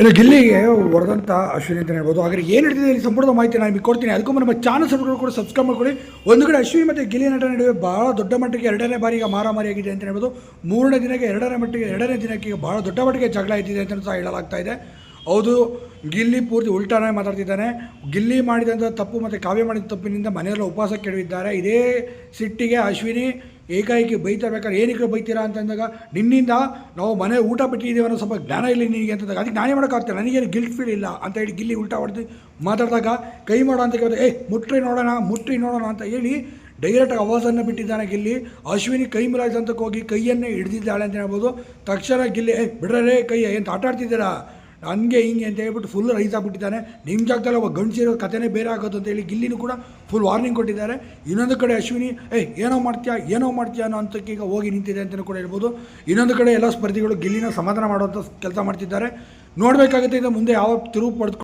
ಇನ್ನು ಗಿಲ್ಲಿಗೆ ಹೊರದಂಥ ಅಶ್ವಿನಿ ಅಂತ ಹೇಳ್ಬೋದು. ಹಾಗೆ ಏನು ಹಿಡಿದಿದೆ ಇಲ್ಲಿ ಸಂಪೂರ್ಣ ಮಾಹಿತಿ ನಾನು ನಿಮಗೆ ಕೊಡ್ತೀನಿ. ಅದಕ್ಕೂ ನಮ್ಮ ಚಾನಲ್ ಸಬ್ಸ್ಕ್ರೈಬ್ ಕೂಡ ಸಬ್ಸ್ಕ್ರೈಬ್ ಮಾಡ್ಕೊಳ್ಳಿ. ಒಂದು ಕಡೆ ಅಶ್ವಿನಿ ಮತ್ತು ಗಿಲ್ಲಿ ನಟ ನಡುವೆ ಭಾಳ ದೊಡ್ಡ ಮಟ್ಟಿಗೆ ಎರಡನೇ ಬಾರಿಗೆ ಮಾರಾಮಾರಿಯಾಗಿದೆ ಅಂತ ಹೇಳ್ಬೋದು. ಮೂರನೇ ದಿನಕ್ಕೆ, ಎರಡನೇ ಮಟ್ಟಿಗೆ, ಎರಡನೇ ದಿನಕ್ಕೆ ಈಗ ಭಾಳ ದೊಡ್ಡ ಮಟ್ಟಿಗೆ ಜಗಳ ಇದ್ದಿದೆ ಅಂತ ಸಹ ಹೇಳಲಾಗ್ತಾ ಇದೆ. ಹೌದು, ಗಿಲ್ಲಿ ಪೂರ್ತಿ ಉಲ್ಟಾನೇ ಮಾತಾಡ್ತಿದ್ದಾನೆ. ಗಿಲ್ಲಿ ಮಾಡಿದಂಥ ತಪ್ಪು ಮತ್ತು ಕಾವ್ಯ ಮಾಡಿದ ತಪ್ಪಿನಿಂದ ಮನೆಯಲ್ಲ ಉಪವಾಸ ಕೆಡವಿದ್ದಾರೆ. ಇದೇ ಸಿಟ್ಟಿಗೆ ಅಶ್ವಿನಿ ಏಕಾಏಕಿ ಬೈತಾ ಬೇಕಾದ್ರೆ ಏನಕ್ಕೆ ಬೈತೀರಾ ಅಂತಂದಾಗ ನಿನ್ನಿಂದ ನಾವು ಮನೆ ಊಟ ಬಿಟ್ಟಿದ್ದೀವಿ ಅನ್ನೋ ಸ್ವಲ್ಪ ಜ್ಞಾನ ಇಲ್ಲ ನಿನಗೆ ಅಂತಂದಾಗ ಅದಕ್ಕೆ ನಾನೇ ಮಾಡೋಕ್ಕಾಗ್ತಿಲ್ಲ. ನನಗೇನು ಗಿಲ್ಟ್ ಫೀಲ್ ಇಲ್ಲ ಅಂತ ಹೇಳಿ ಗಿಲ್ಲಿ ಉಲ್ಟಾ ಹೊಡೆದು ಮಾತಾಡಿದಾಗ ಕೈ ಮಾಡೋ ಅಂತ ಕೇಳಿದ್ರೆ ಏ, ಮುಟ್ರಿ ನೋಡೋಣ ಮುಟ್ರಿ ನೋಡೋಣ ಅಂತ ಹೇಳಿ ಡೈರೆಕ್ಟಾಗಿ ಅವಾಜನ್ನು ಬಿಟ್ಟಿದ್ದಾನೆ ಗಿಲ್ಲಿ. ಅಶ್ವಿನಿ ಕೈ ಮಿಲಾಯಿಸಂತಕ್ಕೆ ಹೋಗಿ ಕೈಯನ್ನೇ ಹಿಡಿದಿದ್ದಾಳೆ ಅಂತ ಹೇಳ್ಬೋದು. ತಕ್ಷಣ ಗಿಲ್ಲಿ, ಏ, ಬಿಡ್ರೇ ಕೈ ಏನು ಆಟ ಆಡ್ತಿದ್ದೀರಾ ಹಂಗೆ ಹಿಂಗೆ ಅಂತ ಹೇಳ್ಬಿಟ್ಟು ಫುಲ್ ರೈಸ್ ಆಗಿಬಿಟ್ಟಿದ್ದಾನೆ. ನಿಮ್ಮ ಜಾಗದಲ್ಲಿ ಒಬ್ಬ ಗಂಡಸಿರೋ ಕಥೆನೇ ಬೇರೆ ಆಗೋದು ಅಂತ ಹೇಳಿ ಗಿಲ್ಲಿನೂ ಕೂಡ ಫುಲ್ ವಾರ್ನಿಂಗ್ ಕೊಟ್ಟಿದ್ದಾರೆ. ಇನ್ನೊಂದು ಕಡೆ ಅಶ್ವಿನಿ ಏ ಏನೋ ಮಾಡ್ತೀಯಾ ಏನೋ ಮಾಡ್ತೀಯಾ ಅನ್ನೋ ಅಂತಕ್ಕೆ ಈಗ ಹೋಗಿ ನಿಂತಿದೆ ಅಂತಲೂ ಕೂಡ ಹೇಳ್ಬೋದು. ಇನ್ನೊಂದು ಕಡೆ ಎಲ್ಲ ಸ್ಪರ್ಧಿಗಳು ಗಿಲ್ಲಿನ ಸಮಾಧಾನ ಮಾಡುವಂಥ ಕೆಲಸ ಮಾಡ್ತಿದ್ದಾರೆ. ನೋಡಬೇಕಾಗುತ್ತೆ ಇದು ಮುಂದೆ ಯಾವ ತಿರುವು ಪಡೆದು